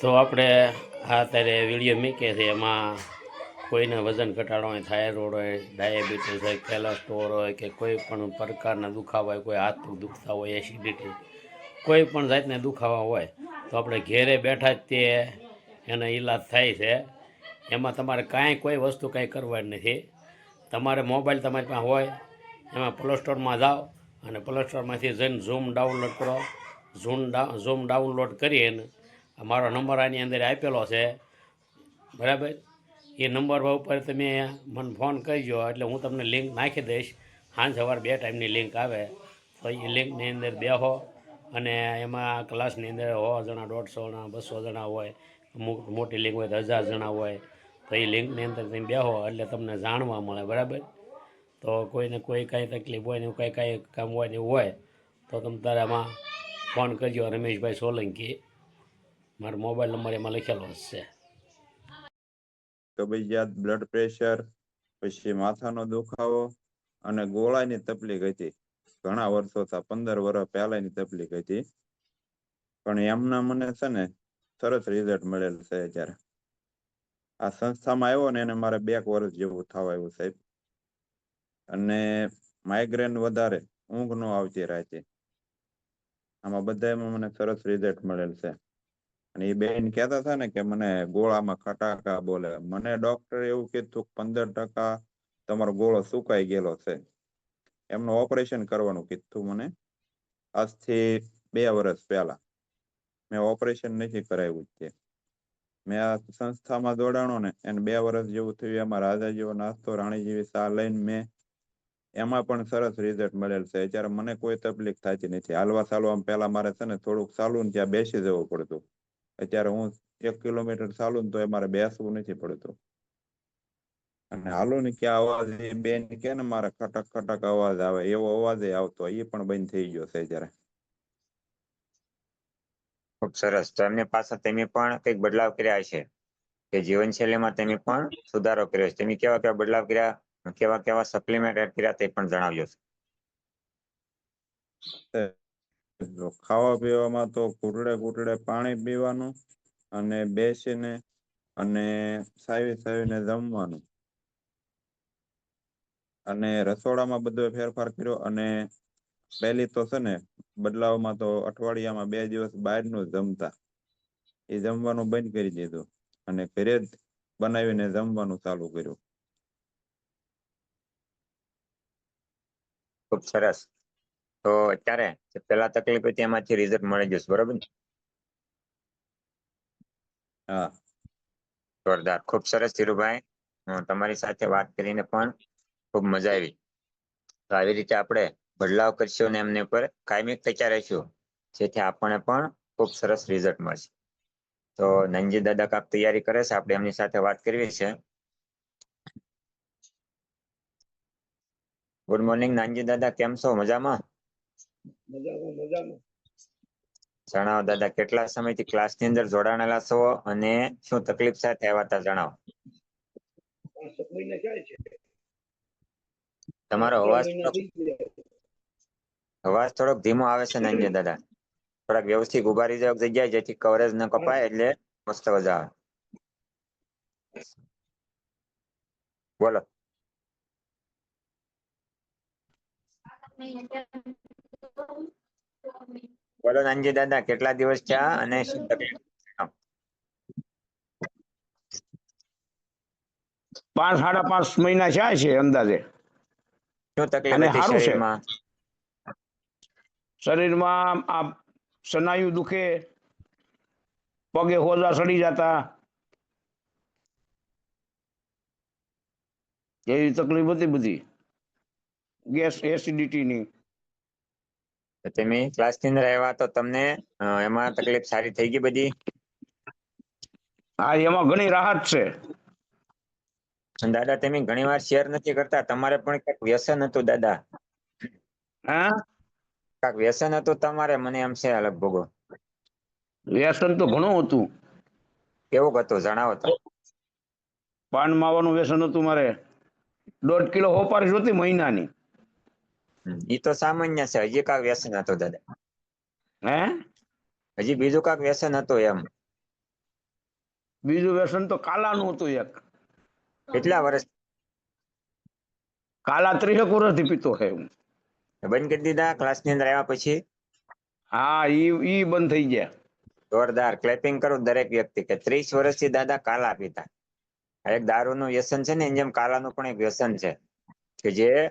તો આપણે આ અત્યારે વીડિયો મૂકીએ છીએ. એમાં કોઈને વજન ઘટાડો હોય, થાઇરોઇડ હોય, ડાયાબિટીસ હોય, કેલેસ્ટ્રોલ હોય કે કોઈ પણ પ્રકારના દુખાવા હોય, કોઈ હાથ દુખતા હોય, એસિડિટી, કોઈ પણ જાતના દુખાવા હોય, તો આપણે ઘેરે બેઠા જ તે એનો ઈલાજ થાય છે. એમાં તમારે કાંઈ કોઈ વસ્તુ કાંઈ કરવાની નથી. તમારે મોબાઈલ તમારી પાસે હોય, એમાં પ્લે સ્ટોરમાં જાઓ અને પ્લે સ્ટોરમાંથી જઈને ઝૂમ ડાઉનલોડ કરો. ઝૂમ ડા ઝૂમ ડાઉનલોડ કરીને આ મારો નંબર આની અંદર આપેલો છે. બરાબર? એ નંબર ઉપર તમે મને ફોન કરજો, એટલે હું તમને લિંક નાખી દઈશ. સાંજ સવાર બે ટાઈમની લિંક આવે. તો એ લિંકની અંદર બેહો અને એમાં ક્લાસની અંદર સો જણા, દોઢસો જણા, બસો જણા હોય, અમુક મોટી લિંક હોય તો હજાર જણા હોય. તો એ લિંકની અંદર તમે બેહો, એટલે તમને જાણવા મળે, બરાબર? તો કોઈને કોઈ કાંઈ તકલીફ હોય ને કાંઈ કાંઈ કામ હોય ને એવું હોય, તો તમે તારે આમાં ફોન કરજો, રમેશભાઈ સોલંકી. મારો મોબાઈલ નંબર એમાં લખેલો હશે કબજિયાત બ્લડ પ્રેશર પછી માથાનો દુખાવો અને ગોળાની તકલીફ હતી. ઘણા વર્ષો હતા પંદર વર્ષ પહેલાની તકલીફ હતી. પણ એમના મને છે ને, સરસ રિઝલ્ટ મળેલ છે અત્યારે. આ સંસ્થામાં આવ્યો ને, એને મારે બે વર્ષ જેવું થવા આવ્યું સાહેબ. અને માઇગ્રેન વધારે, ઊંઘ નો આવતી રાતે. આમાં બધામાં મને સરસ રિઝલ્ટ મળેલ છે. અને એ બેન કહેતા હતા ને કે મને ગોળામાં ખટાકા બોલે. મને ડોક્ટરે એવું કીધું પંદર ટકા તમારો ગોળો સુકાઈ ગયેલો છે. એમનું ઓપરેશન કરવાનું કીધું મને આજથી બે વર્ષ પહેલા. મેં ઓપરેશન નથી કરાવ્યું છે મેં આ સંસ્થામાં દોડાણો ને એને બે વર્ષ જેવું થયું, એમાં રાજા જેવો નાસ્તો, રાણી જેવી સા લઈને મેં એમાં પણ સરસ રિઝલ્ટ મળેલ છે. અત્યારે મને કોઈ તકલીફ થતી નથી. હાલવા સાલવા પહેલા મારે છે ને થોડુંક સાલું ને ત્યાં બેસી જવું પડતું. અત્યારે હું એક કિલોમીટર ચાલું ને તો એ મારે બેસવું નથી પડતું. અને હાલો ને ક્યાં અવાજ એ બેન કે ને મારે ખટક ખટક અવાજ આવે એવો અવાજ આવતો એ પણ બંધ થઈ ગયો છે અત્યારે ખૂબ સરસ તો એમની પાછળ તમે પણ કંઈક બદલાવ કર્યા છે કે જીવનશૈલીમાં તમે પણ સુધારો કર્યો છે તમે કેવા કેવા બદલાવ કર્યા કેવા કેવા સપ્લિમેન્ટ એડ કર્યા તે પણ જણાવ્યો છે જો ખાવા પીવામાં તો ઘૂંટડે ઘૂંટડે પાણી પીવાનું અને બેસીને અને સાવી સાવીને જમવાનું. અને રસોડામાં બધો ફેરફાર કર્યો અને પહેલી તો છે ને, બદલાવમાં તો અઠવાડિયામાં બે દિવસ બહારનું જમતા. એ જમવાનું બંધ કરી દીધું અને ઘરે જ બનાવીને જમવાનું ચાલુ કર્યું. ખૂબ સરસ. તો અત્યારે પેલા તકલીફ હતી એમાંથી રિઝલ્ટ મળી જશે બરોબર ને? હા. જોરદાર. ખૂબ સરસ ધીરુભાઈ હું તમારી સાથે વાત કરીને પણ ખૂબ મજા આવી. તો આવી રીતે આપણે બદલાવ કરશું અને એમને પર કાયમી ટક્યા રહીશું જેથી આપણને પણ ખૂબ સરસ રિઝલ્ટ મળશે. તો નંજી દાદા કાપ તૈયારી કરે છે આપણે એમની સાથે વાત કરવી છે. ગુડ મોર્નિંગ નાનજી દાદા કેમ છો? મજામાં? જણાવો દાદા કેટલા સમયથી ક્લાસની અંદર જોડાણેલા છો અને શું તકલીફ સાથે આવ્યા હતા જણાવો. તમારો અવાજ અવાજ થોડોક ધીમો આવે છે નાનજી દાદા. થોડાક વ્યવસ્થિત ઊભા રહી જાવ જગ્યાએ જેથી કવરેજ ન કપાય એટલે મસ્ત મજા આવે. બોલો. બોલો નાનજી દાદા કેટલા દિવસ થયા અને શું તકલીફ પાંચ સાડા પાંચ મહિના થયા છે અંદાજે. શું તકલીફ સારું છે. શરીરમાં? આ સ્નાયુ દુખે પગે હોદા સડી જતા. એવી તકલીફ હતી બધી. ગેસ એસિડિટી ની તમે ક્લાસની અંદર આવ્યા તો તમને એમાં તકલીફ સારી થઈ ગઈ બધી? હા એમાં ઘણી રાહત છે. દાદા તમે ઘણી વાર શેર નથી કરતા. તમારે પણ કંઈક વ્યસન હતું દાદા? હા? કાંઈક વ્યસન હતું તમારે? મને એમ છે લગભગ. વ્યસન તો ઘણું હતું. કેવું હતું? જણાવો તો. પાન માવાનું વ્યસન હતું મારે. દોઢ કિલો હોપારી જોતી મહિનાની. એ તો સામાન્ય છે. હજી કાંક વ્યસન હતો દાદા. હે? હજી બીજું કાંક વ્યસન હતું એમ. બીજું વ્યસન તો કાલાનું હતું એક. કેટલા વર્ષ? કાલા ત્રીસેક વર્ષથી પીતો છે હું. બંધ કરી દીધા ક્લાસની અંદર આવ્યા પછી? હા ઈ ઈ બંધ થઈ ગયા. જોરદાર. ક્લેપિંગ કરું દરેક વ્યક્તિ કે ત્રીસ વર્ષથી દાદા કાલા પીતા. એક દારૂનું વ્યસન છે ને એમ જેમ કાલાનું પણ એક વ્યસન છે. કે જે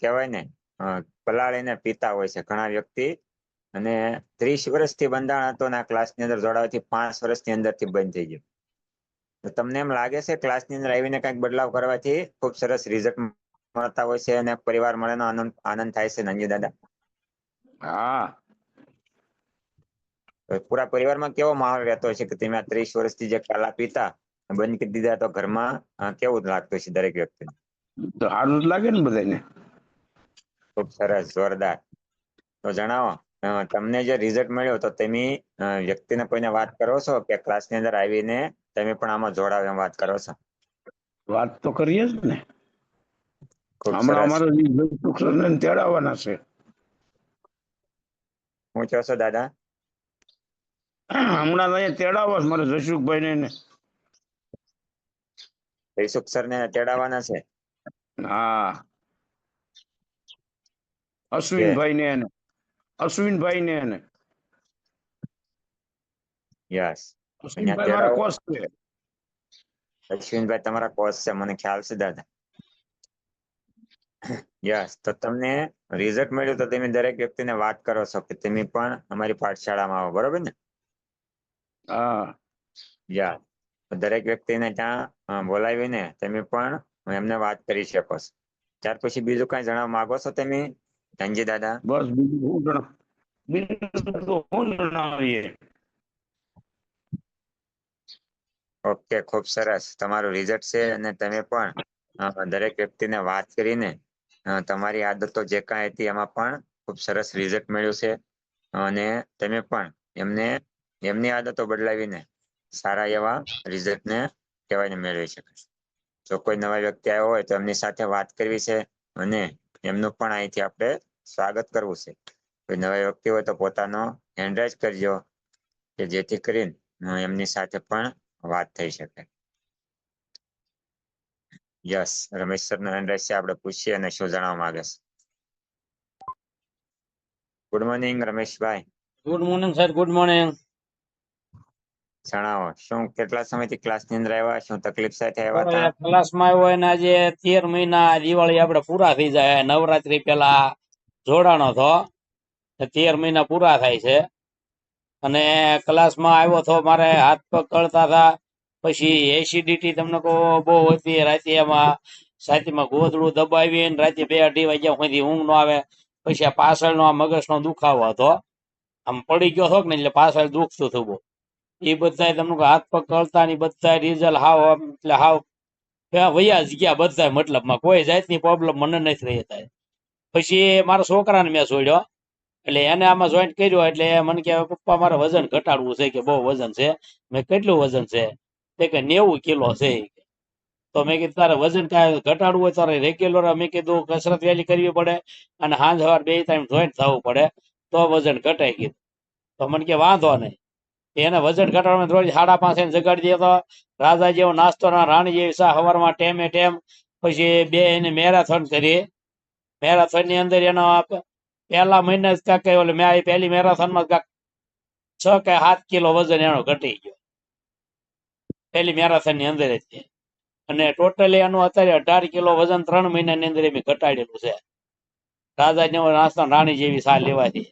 કહેવાય ને પલાળીને પીતા હોય છે ઘણા વ્યક્તિ. અને ત્રીસ વર્ષથી બંધાણ હતો આ ક્લાસની અંદર જોડાવાથી પાંચ વર્ષની અંદરથી બંધ થઈ ગયું. તમને એમ લાગે છે ક્લાસની અંદર આવીને કંઈક બદલાવ કરવાથી ખૂબ સરસ રિઝલ્ટ મળતા હોય છે અને પરિવાર મળેનો આનંદ આનંદ થાય છે નંજી દાદા? હા. પૂરા પરિવારમાં કેવો માહોલ રહેતો હોય છે કે તમે આ ત્રીસ વર્ષથી જે કાલા પીતા બંધ કરી દીધા તો ઘરમાં કેવું લાગતું છે દરેક વ્યક્તિને? તો સારું જ લાગે ને બધાને ખૂબ સરસ જોરદાર. તો જણાવો તમને જે રિઝલ્ટ મળ્યો તો તમે વ્યક્તિને કોઈને વાત કરો છો કે ક્લાસની અંદર આવીને તમે પણ આમાં જોડાવ એમ વાત કરો છો? વાત તો કરીએ જ ને. હમણાં અમારો રિઝલ્ટ તેડાવવાના છે. હું કહો છો દાદા? હમણાં અહીંયા તેડાવવા છે મારે જશુકભાઈ ને. જયસુખ સર ને તેડાવવાના છે? હા. અશ્વિનભાઈ ને એને અશ્વિનભાઈ ને એને યસ અશ્વિનભાઈ મારા કોચ છે. અશ્વિનભાઈ તમારા કોચ છે મને ખ્યાલ છે દાદા. યસ તો તમને રિઝલ્ટ મળ્યું તો તમે દરેક વ્યક્તિને વાત કરો છો કે તમે પણ અમારી પાઠશાળામાં આવો બરોબર ને? હા. યા તો દરેક વ્યક્તિને ત્યાં બોલાવીને તમે પણ એમને વાત કરી શકો છો. ત્યાર પછી બીજું કઈ જણાવવા માંગો છો તમે? ધનજી દાદા બસ બીજું શું જણાવ? બીજું તો શું જણાવીએ? ઓકે ખૂબ સરસ. તમારું રિઝલ્ટ છે અને તમે પણ દરેક વ્યક્તિને વાત કરીને તમારી આદતો જે કાંઈ હતી એમાં પણ ખૂબ સરસ રિઝલ્ટ મળ્યું છે. અને તમે પણ એમને એમની આદતો બદલાવીને સારા એવા રિઝલ્ટને કહેવાયને મેળવી શકે જો કોઈ નવા વ્યક્તિ આવ્યો હોય તો એમની સાથે વાત કરવી છે અને એમનું પણ અહીંથી આપણે સ્વાગત કરવું છે. કોઈ નવા વ્યક્તિ હોય તો પોતાનો હેન્ડ કરજો, કે જેથી કરીને એમની સાથે પણ વાત થઈ શકે. યસ, રમેશ સર નો હેન્ડ રાઇઝ છે, આપણે પૂછીએ અને શું જણાવવા માંગે છે? Good morning Rameshbhai. Good morning sir good morning જણાવો શું કેટલા સમયથી ક્લાસની અંદર આવ્યા શું તકલીફ સાથે આવ્યા હતા? ક્લાસમાં આવ્યો એને આજે તેર મહિના દિવાળી આપણે પૂરા થઈ જાય નવરાત્રી પેલા જોડાણો તો તેર મહિના પૂરા થાય છે. અને ક્લાસમાં આવ્યો તો મારે હાથ પગ કળતા હતા પછી એસિડિટી તમને કહો બહુ હતી રાતે એમાં સાતીમાં ગોદડું દબાવીને રાતે બે અઢી વાગ્યા સુધી ઊંઘ નો આવે પછી આ પાછળનો આ મગજનો દુખાવો હતો. આમ પડી ગયો હતો કે ને એટલે પાછળ દુખતું હતું બહુ. એ બધા તમને હાથ પગ કળતા ની બધા રિઝલ્ટ હાવ એટલે હાવ વયા જ ગયા બધા મતલબમાં. કોઈ જાતની પ્રોબ્લેમ મને નથી રહી થાય પછી મારા છોકરાને મેં છોડ્યો. એટલે એને આમાં જોઈન્ટ કર્યો એટલે મને કે પપ્પા, મારે વજન ઘટાડવું છે કે બહુ વજન છે? મેં કેટલું વજન છે? તે કે નેવું કિલો છે. તો મેં કીધું, તારે વજન કાંઈ ઘટાડવું હોય, તારે રેગ્યુલર મેં કીધું કસરત વહેલી કરવી પડે અને સાંજ સવાર બે ટાઈમ જોઈન્ટ થવું પડે, તો વજન ઘટાઈ ગયું. તો મને કે વાંધો નહીં. એને વજન ઘટાડવા રોજ સાડા પાંચે જગાડી દેતો. રાજા જેવો નાસ્તો ના રાણી જેવી સા સવારમાં ટેમે ટેમ પછી બે એને મેરાથોન કરી. મેરાથોનની અંદર એનો પહેલા મહિને જ કાંક ઓલે મેં પહેલી મેરાથોનમાં કાંક છ કે સાત કિલો વજન એનો ઘટી ગયો. પહેલી મેરાથોનની અંદર જ અને ટોટલી એનું અત્યારે અઢાર કિલો વજન ત્રણ મહિનાની અંદર એમ ઘટાડેલું છે. રાજા જેવો નાસ્તો રાણી જેવી સા લેવાથી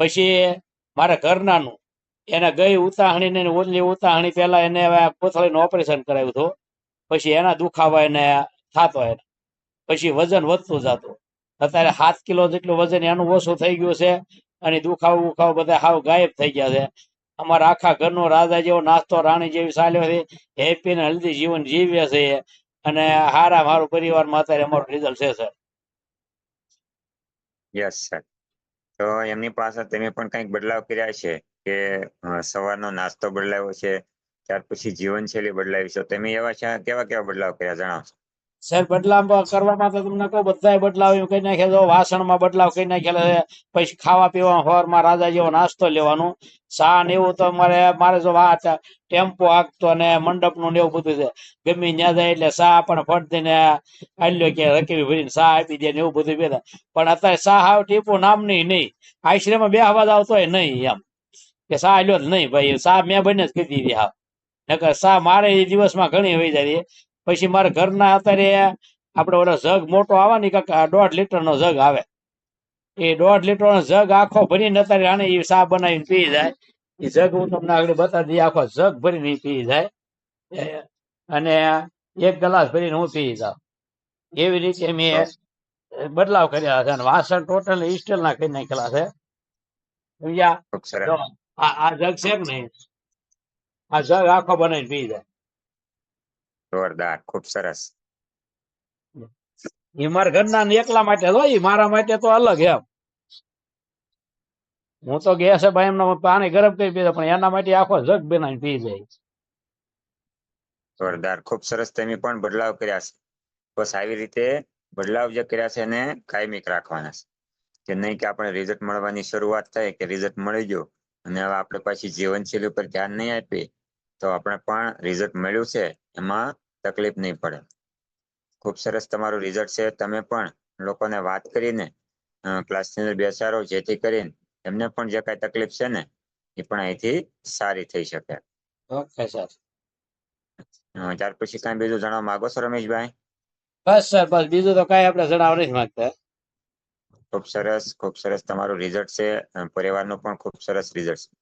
પછી મારા ઘરનાનું એને ગઈ ઉતાહણી ને ઓલી ઉતાહણી પહેલા એને કોથળીનું ઓપરેશન કરાવ્યું હતું. પછી એના દુખાવા એને થતો એને. પછી વજન વધતું જતું. અત્યારે સાત કિલો જેટલું વજન એનું ઓછું થઈ ગયું છે અને દુખાવો ઉખાવો બધા હાવ ગાયબ થઈ ગયા છે. અમારા આખા ઘરનો રાજા જેવો નાસ્તો રાણી જેવી ચાલ્યો છે. હેપી ને હેલ્ધી જીવન જીવે છે. અને હારા મારું પરિવારમાં અત્યારે અમારું રિઝલ્ટ છે સર યસ સર તો એમની પાસે તમે પણ કંઈક બદલાવ કર્યા છે? કે સવારનો નાસ્તો બદલાયો છે, ત્યાર પછી જીવનશૈલી બદલાવી છે. તમે એવા કેવા કેવા બદલાવ કર્યા, જણાવશો? સર બદલાવ કરવામાં તો તમને કહું, બધાય બદલાવ કઈ કરી નાખ્યા વાસણ વાસણમાં બદલાવ કરી નાખ્યા છે. પછી ખાવા પીવા હોરમાં રાજા જેવો નાસ્તો લેવાનો. સા ને એવું તો મારે મારે જો વાત ટેમ્પો હાંકતો ને મંડપનું ને એવું બધું છે. ગમે ત્યાં જાય એટલે સા પણ ફટ દઈને આલ્યો કે રકેવી ભરીને સા આપી દે ને એવું બધું પણ અત્યારે સા હાવ ટીપુ નામની નહીં. આશ્રયમાં બે અવાજ આવતો હોય નહીં એમ. કે સા આલ્યો જ નહીં ભાઈ સા મેં બને જ કરી દીધી હા. નકર સા મારે એ દિવસમાં ઘણી વહી જાય. પછી મારા ઘરના અત્યારે આપણે ઓલો જગ મોટો આવે ને કાંક દોઢ લીટરનો જગ આવે. એ દોઢ લીટરનો જગ આખો ભરીને અત્યારે આને એ સા બનાવીને પી જાય. એ જગ હું તમને આગળ બતાવી દઈએ આખો જગ ભરીને પી જાય. અને એક ગ્લાસ ભરીને હું પી જાઉં. એવી રીતે મેં બદલાવ કર્યા છે. અને વાસણ ટોટલ સ્ટીલ ના કરી નાખેલા છે. સમજ્યા? આ આ જગ છે ને આ જગ આખો બનાવીને પી જાય. જોરદાર ખૂબ સરસ. એ મારા ઘરના એકલા માટે તો મારા માટે તો અલગ એમ. હું તો ગેસ ભાઈ એમનો પાણી ગરમ કરી પીધો પણ એના માટે આખો જગ બનાવીને પી જાય. જોરદાર ખૂબ સરસ તમે પણ બદલાવ કર્યા છે. બસ આવી રીતે બદલાવ જે કર્યા છે એને કાયમિક રાખવાના છે. કે નહીં કે આપણે રિઝલ્ટ મળવાની શરૂઆત થાય કે રિઝલ્ટ મળી ગયું અને હવે આપણે પાછી જીવનશૈલી ઉપર ધ્યાન નહીં આપીએ તો આપણે પણ રિઝલ્ટ મળ્યું છે એમાં તકલીફ નહીં પડે. ખૂબ સરસ તમારું રિઝલ્ટ છે. તમે પણ લોકોને વાત કરીને ક્લાસની અંદર બેસાડો જેથી કરીને એમને પણ જે કાંઈ તકલીફ છે ને એ પણ અહીંથી સારી થઈ શકે. Okay sir. ત્યાર પછી કાંઈ બીજું જણાવવા માંગો છો રમેશભાઈ? બસ સર બસ. બીજું તો કઈ આપણે જણાવવા નથી માંગતા. ખૂબ સરસ ખૂબ સરસ તમારું રિઝલ્ટ છે. પરિવારનું પણ ખૂબ સરસ રિઝલ્ટ છે.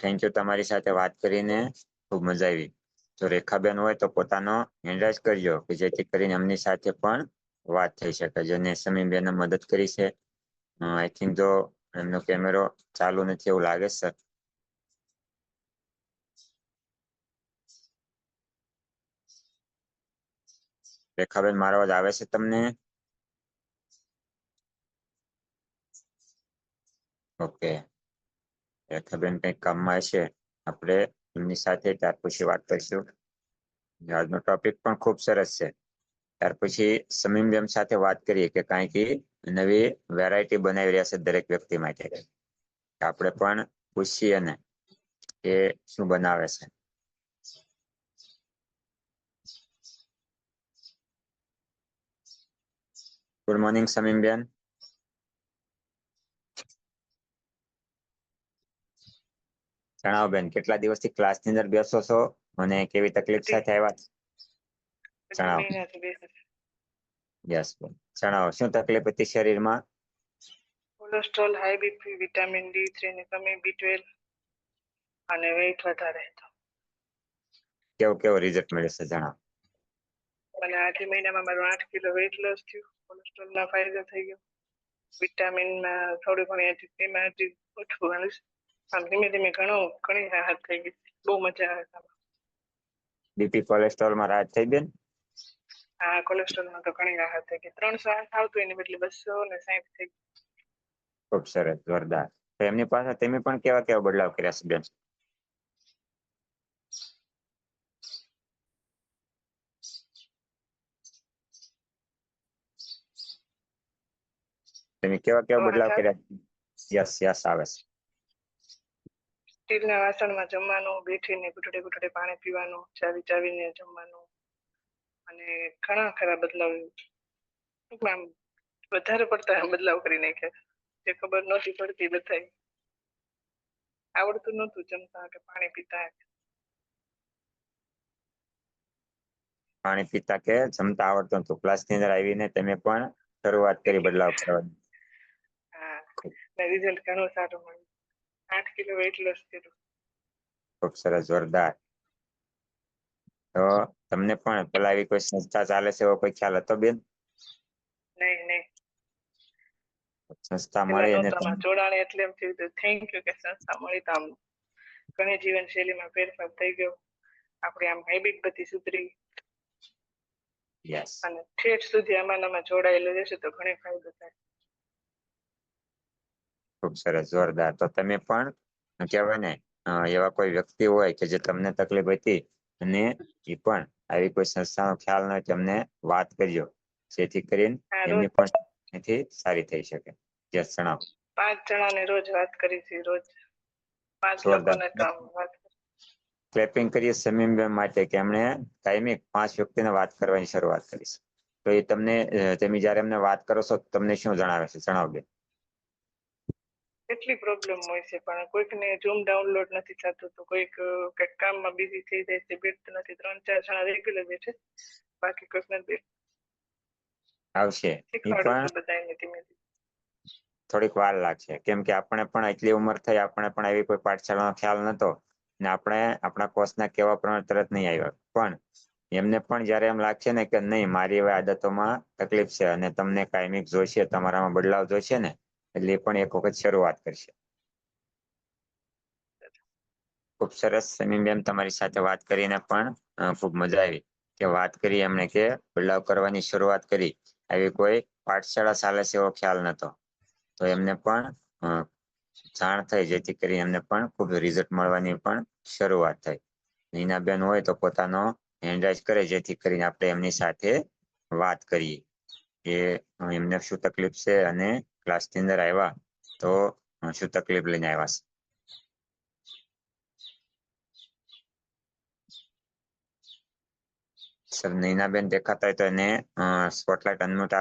થેન્ક યુ તમારી સાથે વાત કરીને ખૂબ મજા આવી. જો રેખાબેન હોય તો પોતાનો હેન્ડ કરજો, કે જેથી કરીને એમની સાથે પણ વાત થઈ શકે, જેને સમીબેને મદદ કરી છે. આઈ થિંક જો એમનો કેમેરો ચાલુ નથી એવું લાગે સર રેખાબેન, મારો અવાજ આવે છે તમને? ઓકે. રેખાબેન કંઈક કામમાં હશે. આપણે એમની સાથે ત્યાર પછી વાત કરીશું. આજનો ટોપિક પણ ખૂબ સરસ છે. ત્યાર પછી સમીમબેન સાથે વાત કરીએ કે કાંઈક નવી વેરાયટી બનાવી રહ્યા છે દરેક વ્યક્તિ માટે. આપણે પણ પૂછીએ ને કે શું બનાવે છે. ગુડ મોર્નિંગ સમીમબેન જણાવો બેન કેટલા દિવસથી ક્લાસની અંદર બેસો છો અને કેવી તકલીફ સાથે આવ્યા? જણાવો. યસ બેન જણાવો શું તકલીફ હતી શરીરમાં? Cholesterol high BP vitamin D three ની કમી બી ટ્વેલ્વ અને વેઇટ વધારે હતો. કેવું કેવું રિઝલ્ટ મળે છે જણાવો. અને આઠ મહિનામાં મારું આઠ કિલો વેઇટ લોસ થયું કોલેસ્ટ્રોલ ના ફાયદો થઈ ગયો. વિટામિનમાં થોડી ઘણી એમાં ઓછું છે. આમ ધીમે ધીમે ઘણું ઘણી રાહત થઈ ગઈ બહુ મજા આવે. બીપી કોલેસ્ટ્રોલમાં રાહત થઈ બેન? કોલેસ્ટ્રોલમાં તો ઘણી રાહત થઈ ગઈ. ત્રણસો આઠ આવતું એની બદલે બસો ને સાહીઠ થઈ ગઈ. ખૂબ સરસ જોરદાર. તો એમની પાસે તમે પણ કેવા કેવા બદલાવ કર્યા છે બેન? તમે કેવા કેવા બદલાવ કર્યા યસ યસ આવે છે. સ્ટીલના વાસણમાં જમવાનું બેઠીને ઘૂંટડે ઘૂંટડે પાણી પીવાનું ચાવી ચાવીને જમવાનું અને ઘણા ખરા બદલાવ ટૂંકમાં વધારે પડતા બદલાવ કરી નાખ્યા. જે ખબર નહોતી પડતી બધાય આવડતું નહોતું જમતા કે પાણી પીતા પાણી પીતા કે જમતા આવડતું હતું ક્લાસની અંદર આવીને તમે પણ શરૂઆત કરી બદલાવ કરવાની. હા રિઝલ્ટ ઘણું સારું મળ્યું. આઠ કિલો વેઇટ લોસ કર્યું ખૂબ સરસ જોરદાર તો તમને પણ પેલા એવી કોઈ સંસ્થા ચાલે છે એવો કોઈ ખ્યાલ હતો બેન? નહીં નહીં. સંસ્થા મળી અને જોડાણ એટલે એમ થયું થેન્ક યુ કે સંસ્થા મળી તો આમ ઘણી જીવનશૈલીમાં ફેરફાર થઈ ગયો. આપણી આમ હેબિટ બધી સુધરી. યસ અને ઠેઠ સુધી આમાં જોડાયેલું રહેશે તો ઘણી ફાયદો થાય. ખૂબ સરસ જોરદાર. તો તમે પણ કહેવાય ને એવા કોઈ વ્યક્તિ હોય કે જે તમને તકલીફ હતી અને એ પણ આવી કોઈ સંસ્થાનો ખ્યાલ ન હોય તો વાત કરજો. જેથી કરીને એમની પણ એથી સારી થઈ શકે. યસ જણાવો. પાંચ જણાને રોજ વાત કરી છે રોજ. પાંચ. લોકોને વાત ક્લેપિંગ કરીએ સમીમબેન માટે કે એમણે કાયમી પાંચ વ્યક્તિને વાત કરવાની શરૂઆત કરી છે. તો એ તમને તમે જ્યારે એમને વાત કરો છો તમને શું જણાવે છે? જણાવો બેન કેટલી પ્રોબ્લેમ હોય છે? પણ કોઈકને ઝૂમ ડાઉનલોડ નથી થતું તો કોઈક કંઈક કામમાં બિઝી થઈ જાય છે બેઠતું નથી. ત્રણ ચાર જણા રેગ્યુલર બેઠે બાકી કોઈક નથી આવશે. થોડીક વાર લાગશે. કેમ કે આપણે પણ એટલી ઉંમર થઈ આપણે પણ એવી કોઈ પાઠશાળાનો ખ્યાલ નતો ને આપણે આપણા કોર્સના કેવા પ્રમાણે તરત નહીં આવ્યા. પણ એમને પણ જ્યારે એમ લાગશે ને કે નહીં મારી એવી આદતોમાં તકલીફ છે અને તમને કાયમિક જોઈશે તમારામાં બદલાવ જોઈશે ને એટલે પણ એક વખત શરૂઆત કરશે. ખૂબ સરસ સમીમબેન તમારી સાથે વાત કરીને પણ ખૂબ મજા આવી કે વાત કરી એમણે કે બદલાવ કરવાની શરૂઆત કરી. આવી કોઈ પાઠશાળા ચાલે છે એવો ખ્યાલ નતો. તો એમને પણ જાણ થઈ જેથી કરી એમને પણ ખૂબ રિઝલ્ટ મળવાની પણ શરૂઆત થઈ. નીનાબેન હોય તો પોતાનો હેન્ડરાઇઝ કરે જેથી કરીને આપણે એમની સાથે વાત કરીએ. કે એમને શું તકલીફ છે અને ક્લાસની અંદર આવ્યા, તો શું તકલીફ લઈને આવ્યા છે? સર, નૈનાબેન દેખાતા હોય તો એને સ્પોટલાઇટ અનમ્યુટ